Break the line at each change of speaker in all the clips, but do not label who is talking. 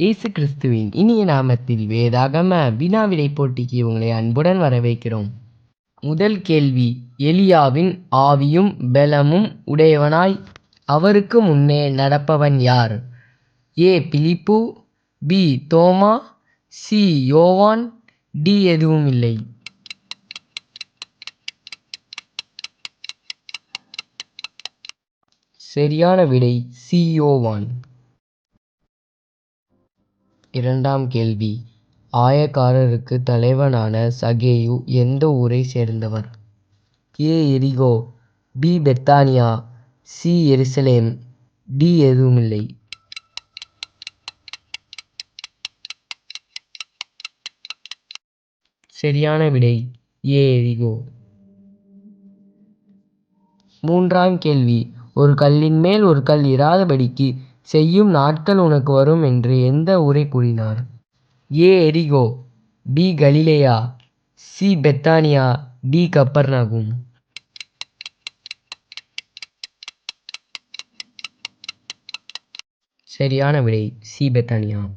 இயேசு கிறிஸ்துவின் இனிய நாமத்தில் வேதாகம வினாவிடை போட்டிக்கு உங்களை அன்புடன் வரவேற்கிறோம். முதல் கேள்வி எலியாவின் ஆவியும் பெலமும் உடையவனாய் அவருக்கு முன்னே நடப்பவன் யார்? ஏ பிலிப்பு பி தோமா சி யோவான் டி எதுவும் இல்லை சரியான விடை சி யோவான். இரண்டாம் கேள்வி. ஆயக்காரருக்கு தலைவனான சகேயு எந்த ஊரை சேர்ந்தவர்? ஏ. எரிகோ பி. பெத்தானியா சி. எருசலேம் டி. எதுவுமில்லை. சரியான விடை ஏ. எரிகோ. மூன்றாம் கேள்வி. ஒரு கல்லின் மேல் ஒரு கல் இராதபடிக்கு செய்யும் நாட்கள் உனக்கு வரும் என்று எந்த ஊரை கூறினார்? ஏ எரிகோ. பி கலிலேயா. சி பெத்தானியா. டி கப்பர்நாகும். சரியான விடை சி பெத்தானியா.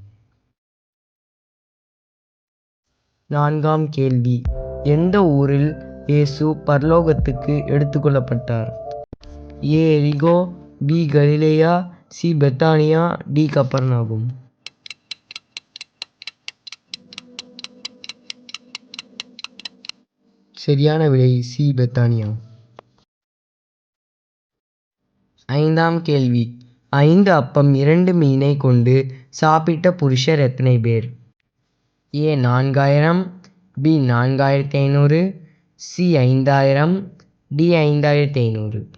நான்காம் கேள்வி. எந்த ஊரில் இயேசு பரலோகத்துக்கு எடுத்துக்கொள்ளப்பட்டார் ஏ எரிகோ. பி கலிலேயா. சி பெத்தானியா டி கப்பர்நாகும். சரியான விடை சி பெத்தானியா. ஐந்தாம் கேள்வி. ஐந்து அப்பம் இரண்டு மீனை கொண்டு சாப்பிட்ட புருஷர் எத்தனை பேர்? ஏ நான்காயிரம் பி நான்காயிரத்தி ஐநூறு சி ஐந்தாயிரம் டி ஐந்தாயிரத்தி ஐநூறு.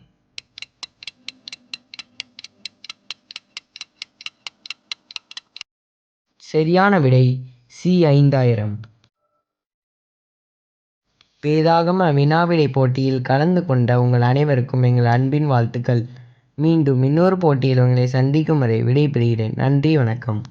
சரியான விடை சி ஐந்தாயிரம். வேதாகம வினாவிடை போட்டியில் கலந்து கொண்ட உங்கள் அனைவருக்கும் எங்கள் அன்பின் வாழ்த்துக்கள். மீண்டும் இன்னொரு போட்டியில் உங்களை சந்திக்கும் வரை விடைபெறுகிறேன். நன்றி வணக்கம்.